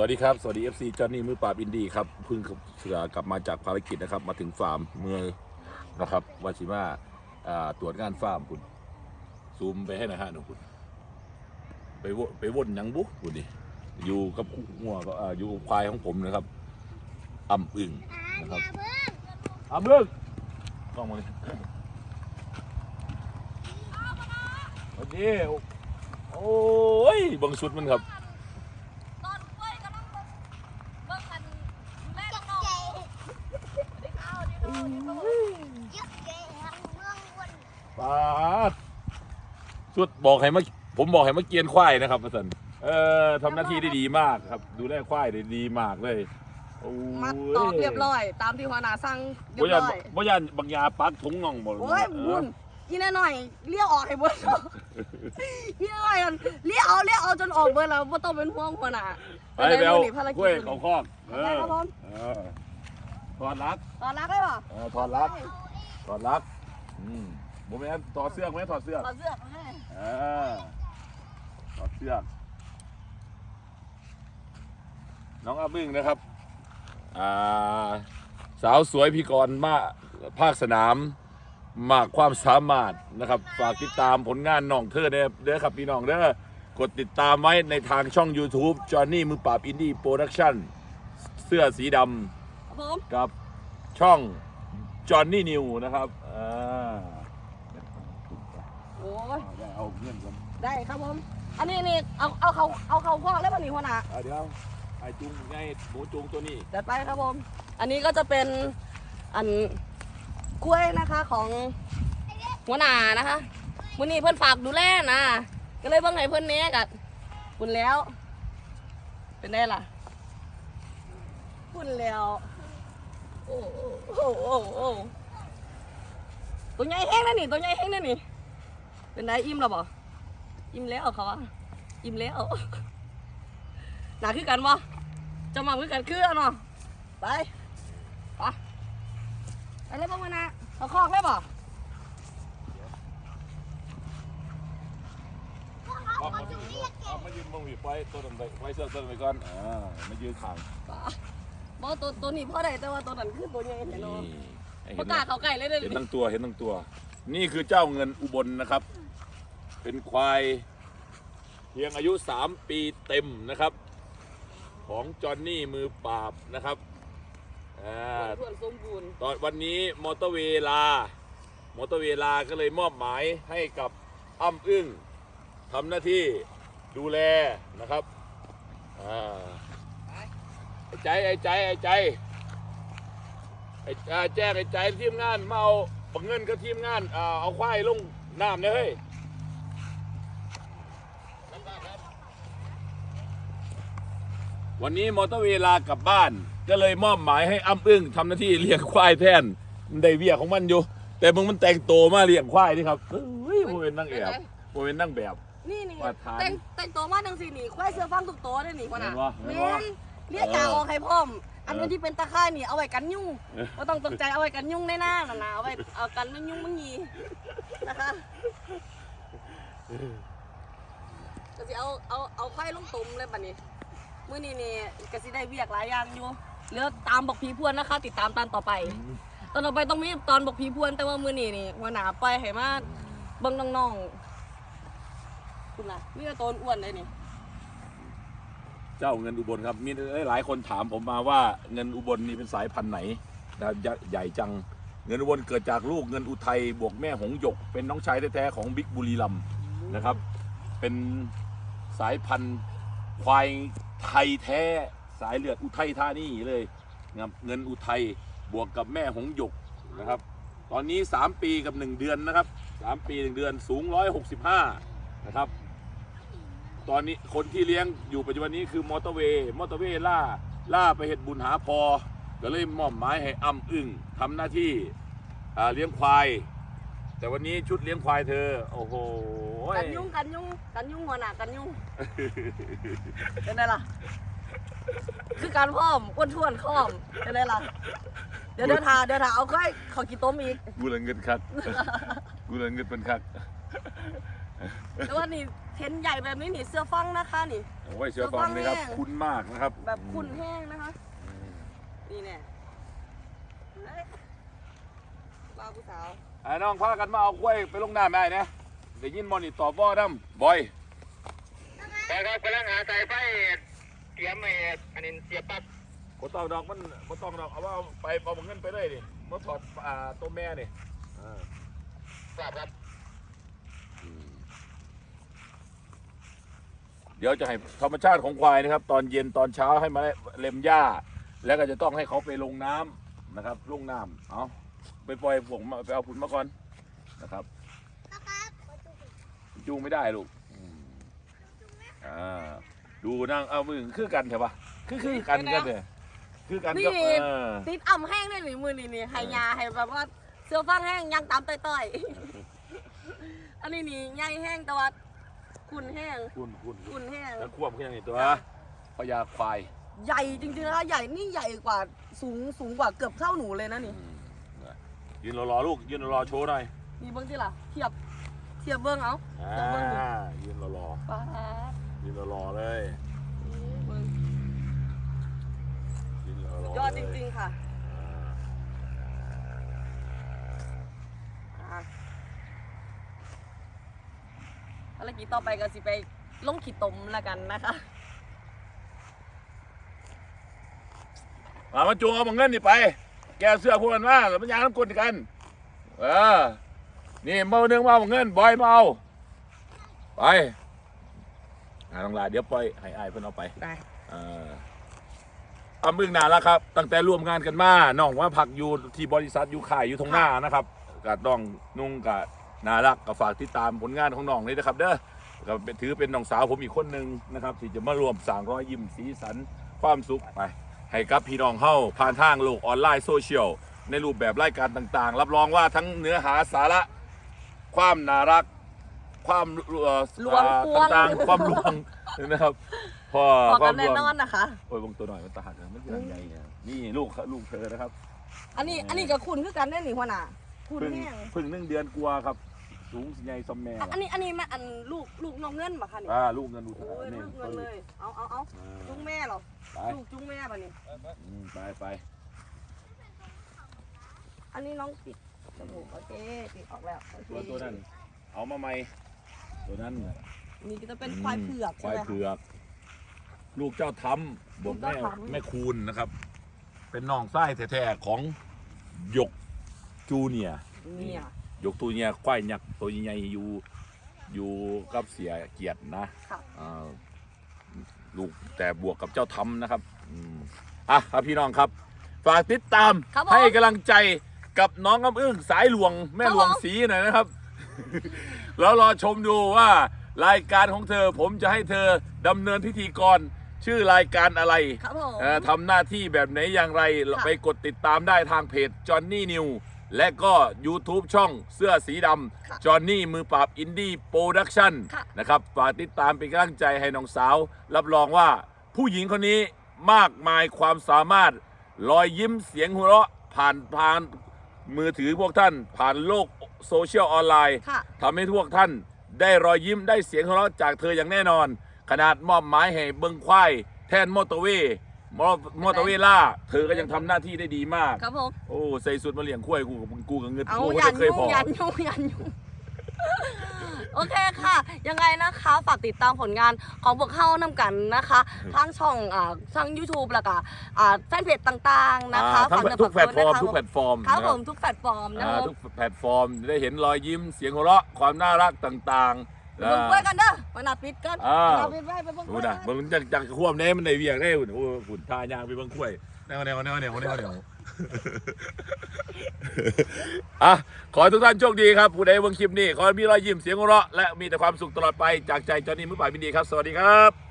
วัสดีครับ สวัสดี FC จอห์นนี่มือปราบอินดี้ครับเพิ่งกลับมาจากภารกิจนะครับ มาถึงฟาร์มเมื่อนะครับวาชิมาาตรวจงานฟาร์มคุณซูมไปให้หนะฮะหนูคุณไปวไปวนหยังบุ๊คุณดิอยู่กับงัวก็อ่าอยู่ควายของผมนะครับอ่ำอึ่งนะครับอ่ำอึ่งกล้องมาเลยสวัสดีโอ้ยบังชุดมันครับ ตอนกล้วยกำลังเบิ่งคันแม่น้องๆสวัสดีค่ะสวัสดีค่ะสวัสดีค่ะ ปาดสุดบอกให้มาผมบอกให้มาเกียนควายนะครับมาสันเออทำหน้าที่ได้ดีมากครับ ดูแลควายได้ดีมากเลยโอ้ยมัดตอกเรียบร้อย ตามที่หัวหน้าสั่งเรียบ่บยันร้อยบ่ยันบางยาปักถุงน่องบ่โอ้ยบุญอีแน่หน่อยเลี้ยวออกให้เบิดอีแน่หน่อยอันเลี้ยวเอาเลี้ยวเอาจนออกเบิดแล้วบ่ต้องเป็นห่วงหัวหน้าไปแล้วมื้อนี้ภารกกิล้วยจเขาคอกเอได้อครับผม เออ ถอดลักตอนรักได้ป่ะเออถอดลักถอดลักอืมบ่แม่นถอดเสื้อกไหมถอดเสื้อกถอดเสื้อมาให้เออถอดเสื้อกน้องอาบึ้งนะครับอ่าสาวสวยพิกรมาภาคสนาม มากความสามารถนะครับ ฝากติดตามผลงานน้องเธอเด้อเด้อครับพี่น้องเด้อกดติดตามไว้ในทางช่อง YouTube จอห์นนี่มือปราบอินดี้โปรดักชั่นเสื้อสีด ครับผมำกับช่องจอห์นนี่นิวนะครับอ่าโอ้ยได้เอาเงินกันได้ครับผม อันนี้นี่เอาเอาเขาเอาเขาพอกได้ป่ะนี่หัวหน้าอะเดี๋ยวไอ้จุงไงหมูจุงตัวนี้เดี๋ยวไปครับผม อันนี้ก็จะเป็นอันกล้วยนะคะของหัวหน้านะคะมื้อนี้เพื่อนฝากดูแลนะก็เลยเบิ่งให้เพื่อนเนี้ยกับคุณแล้ว เป็นได้ล่ะคุณแล้ว โอ้โอ้โอ้ตัวใหญ่แห้งนะนี่ตัวใหญ่แห้งนะนี่ เป็นได้อิ่มแล้วบ่อิ่มแล้วเขาว่าอิ่มแล้วหนาคือกันบ่จะมาคือกันคือเอาเนาะไปไปไปเลยบ้างมานะเอาคอกเลยบ่อามายืนเอามายืนมองวีไฟตัวนั้นไปไว้เสื้อตัวนั้นไปก่อนอ่ามายืนทาง บ่ตัวตัวนี้พอได้แต่ว่าตัวนั้นคือตัวใหญ่เห็นนี่เนาะให้ปเห็ระนกาศเขาไก่เลยเด้อเห็นทั้งตัวเห็นทั้งตัว นี่คือเจ้าเงินอุบลนะครับ เป็นควายเพียงอายุ 3 ปีเต็มนะครับ ของจอห์นนี่มือปราบนะครับอ่าส่วนสมบูรณ์ตอนวันนี้มอเตอร์เวย์ลามอเตอร์เวย์ลาก็เลยมอบหมายให้กับอ้ำอึ้งทำหน้าที่ดูแลนะครับอ่า ไอ้ใจไอ้ใจไอ้ใจไอ้อ่าแจ้งไอ้ใจทีมงานมาเอาบักเงินกับทีมงานอ่าเอาควายลงน้ำเนี่ยเฮ้ยวันนี้มอเตอร์เวย์ลากลับบ้าน ก็เลยมอบหมายให้อ้ำอึ้งทำหน้าที่เลี้ยงควายแทนมันได้เวียของมันอยู่ แต่มึงมันแต่งโตวมาเลี้ยงควายนี่ครับเฮ้ยโมเป็นนั่งแอบโมเป็นนั่งแบบ นี่นี่ว่าทานแต่งแต่งตัวมาจังสี่นี่ควายเสื้อฟังทุกตัวได้อนี่คนน่ะเห็นบ่เห็นแม่บ่น เรียกจ่าออกให้พร้อม อันนี้เออที่เป็นตะข่ายนี่เอาไว้กันยุ่งเออบ่ต้องตกใจเอาไว้กันยุ่งในหน้าน่ะนะเอาไว้เอากันไม่ยุ่งไม่งีนะคะก็สิเอาเอาเอาควายลงตุ่มเลยบัดนี้มื้อนี้นี่ก็สิได้เวียกหลายอย่างอยู่เหลือตามบอกผีพวนนะคะ ติดตามตอนต่อไป ตอนต่อไปต้องมีตอนบอกผีพวนแต่ว่ามื้อนี้นี่หัวหน้าปล่อยให้มาเบิ่งน้องๆคุณน่ะมีแต่ตัวอ้วนเลยนี่ เจ้าเงินอุบลครับ มีหลายคนถามผมมาว่าเงินอุบลนี่เป็นสายพันธุ์ไหนนะครับใหญ่จัง เงินอุบลเกิดจากลูกเงินอุทัยบวกแม่หงหยก เป็นน้องชายแท้ๆของบิ๊กบุรีรัมย์นะครับ เป็นสายพันธุ์ควายไทยแท้สายเลือดอุทัยธานี่เลยนะครับเงินอุทัยบวกกับแม่หงหยกนะครับ ตอนนี้ 3 ปีกับ 1 เดือนนะครับ 3 ปี 1 เดือนสูง 165 นะครับ ตอนนี้คนที่เลี้ยงอยู่ปัจจุบันนี้คือมอเตอร์เวย์มอเตอร์เวย์ล่าล่าไปเห็ดบุญหาพอ ก็เลยมอบหมายให้อ้ำอึ้งทำหน้าที่อ่าเลี้ยงควาย แต่วันนี้ชุดเลี้ยงควายเธอ โอ้โหกันยุ่งกันยุ่งกันยุ่งหัวหน้ากันยุ่งเป็นไงล่ะ คือการพ่อมอ้วนท้วนข้อมเป็นไงล่ะเดี๋ยวเดี๋ยวทาเดี๋ยวทาเอาค่อยขอกี่ต้มอีกกูเลยเงินคักกูเลยเงินเป็นคักแต่ว่านี่แถ เห็นใหญ่แบบนี้นี่เสื้อฟังนะคะนี่ โอ้ยเสือฟังนี่ครับ เสือฟังแห้ง คุ้นมากนะครับแบบคุณแห้งนะคะ อืมนี่แน่เฮ้ยบ้าผู้สาวไอ้น้องพากันมาเอากล้วยไปลงน้ำได้นะได้ยินมอนี่ตอบบ่น้ำบอยแต่ครับกำลังหาสายไฟเตรียมไอ้อันนี้เสียบปลั๊กบ่ต้องดอกมันบ่ต้องดอกเอาว่าไปเอาเงินไปเลยดิมาถอดอ่าตัวแม่นี่อ่าทราบครับ เดี๋ยวจะให้ธรรมชาติของควายนะครับ ตอนเย็นตอนเช้าให้มาเล็มหญ้า แล้วก็จะต้องให้เขาไปลงน้ำนะครับลงน้ำเอาไปปล่อยผมมาไปเอาผุนมาก่อนนะครับจูงไม่ได้ลูกอืมอ่าดูนั่งเอามือคือกันใช่ปะคือคือกันกันเลยคือกันก็นี่เออติดอ่ำแห้งได้หรือมือนี่นี่ให้ยาให้แบบว่าเสื้อฟังแห้งยังตามต่อยๆอันนี้นี่ใหญ่แห้งแต่ว่า คุณแห้งคุณคุณคุณแห้งแล้วควบขึ้นยังไงตัวพญาควาย ใหญ่จริงๆนะคะใหญ่นี่ใหญ่กว่าสูงสูงกว่าเกือบเท่าหนูเลยนะนี่อืมนะยืนรอๆลูกยืนรอๆโชว์หน่อยนี่เบิ้งที่ล่ะเทียบเทียบเบิ้งเอาอ่าเดี๋ยวเบิ่งดูยืนรอป้าดๆยืนรอๆเลยเบิ้งยืนรอๆยอดจริงๆค่ะ อ่า อะภาร กิจต่อไปก็สิไปลงขีดตมแล้วกันนะคะมามาจูงเอาบังเงินนี่ไป แกเสื้อพวกมันมาแล้วมันยางน้ำกลนกันเออนี่มาเอาหนึ่งมาเอาบังเงินบอยมาเอาไปอ่าน้องลาเดี๋ยวปล่อยให้อายเพิ่นเอาไปได้เอออามึงนานแล้วครับ ตั้งแต่ร่วมงานกันมาน้องว่าพักอยู่ที่บริษัทอยู่ขายอยู่ตรงหน้านะครับกับน้องนุ่งกับ นารักก็ฝากติดตามผลงานของน้องเลยนะครับ เด้อก็เป็นถือเป็นน้องสาวผมอีกคนหนึ่งนะครับที่จะมารวมสร้างรอยยิ้มสีสันความสุขไปให้กับพี่น้องเฮาผ่านทางโลกออนไลน์โซเชียลในรูปแบบรายการต่างๆ รับรองว่าทั้งเนื้อหาสาระ ความน่ารัก ความเอ่อลวงอ่าปวงต่างๆความลวงนะครับพอพอควากัมนลแน่วงนอนนะคะ โอ้ยบงตัวหน่อยมันตาหักนะมันยังไงเนี่ยนี่ลูกลูกเธอนะครับ อันนี้อันนี้กับคุณคือกันได้หนิหัวหน้าคุณเพิ่งแห้งเพิ่งหนึ่งเดือนกลัวาครับ สูงสิใหญ่ซอมแม่อันอันนี้อันนี้แม่อันลูกลูกน้องเงินปะคะนี่อ่าลูกเงินดูโอ้ยนี่ลูกเงินเลยเอาเอาเอาจุ้งแม่เหรอไปลูกจุ้งแม่ปะนี่อืมไปไปอันนี้น้องปิดจมูกโอเคปิดออกแล้วโอเคตัวตัวนั้นเอามาไหมตัวนั้นน่ะนี่ก็จะเป็นควายเผือกคใช่วายไหมเผืคะอก ลูกเจ้าทำบวกแม่ลูกเจ้าทำ แม่คูณนะครับ เป็นน้องไส้แท้ๆของหยกจูเนียร์เนี่ย ยกตัวเนี้ยควายยักษ์ตัวใหญ่ๆอยู่อยู่กับเสียเกียรตินะค่ะ อ่าลูกแต่บวกกับเจ้าทำนะครับอืมอะครับพี่น้องครับ ฝากติดตามครับผมให้กำลังใจกับน้องกำอึ้งสายหลวงแม่ครับหลวงผม สีหน่อยนะครับ แล้วรอชมดูว่ารายการของเธอผมจะให้เธอดำเนินพิธีกรชื่อรายการอะไร ครับผม เอ่อทำหน้าที่แบบไหนอย่างไรค่ะ ไปกดติดตามได้ทางเพจจอ h นนี่นิว และก็ YouTube ช่องเสื้อสีดค่ะำจอ h นนี่มือปราบอินดี้โปรดักชั่นค่ะ นะครับฝากติดตามเป็นกำลังใจให้น้องสาว รับรองว่าผู้หญิงคนนี้มากมายความสามารถ รอยยิ้มเสียงหัวเราะผ่านผ่านมือถือพวกท่าน ผ่านโลกโซเชียลออนไลน์ ค่ะ ทำให้พวกท่านได้รอยยิ้มได้เสียงหัวเราะจากเธออย่างแน่นอน ขนาดมอบหมายให้เบิงควาย แทนมอเตอร์เวย์ มอมอเตอร์เวย์ล่า เธอก็ยังทำหน้าที่ได้ดีมาก ครับผมโอ้ใส่สุดมาเลี้ยงควายกูกับกูกับเงินเอากูยัไม่นเคยยุ่พงอ ยันยุ่งยันยุ่งโอเคค่ะ ยังไงนะคะฝากติดตามผลงานของพวกเข้านำกันนะคะ ทางช่องอ่าทาง YouTube แล้วก็อ่าแฟนเพจต่างๆนะคะอ่าทั้งฝากเนื้อทุกแพลตฟอร์มฝากทุกตัวแพลตฟอร์มครับนะผมทุกแพลตฟอร์มนะอ่าครับทุกแพลตฟอร์ม ได้เห็นรอยยิ้มเสียงหัวเราะความน่ารักต่างๆไป เบิ่งกล้วยกันเด้อมานาปิดกันอ่ามาปิดไปไปเบิ่งกล้ดูวยนะกันมึงจากจากควบเน่มันได้เวียงได้หุ่นโอ้หุ่นทายางไปเบิ่งควายแนวแนวแนวแนวแนวแนวอะขอให้ทุกท่านโชคดีครับผู้ใดเบิ่งคลิปนี้ ขอให้มีรอยยิ้มเสียงหัวเราะและมีแต่ความสุขตลอดไปจากใจจอห์นนี่มือป่ายบินดีครับ สวัสดีครับ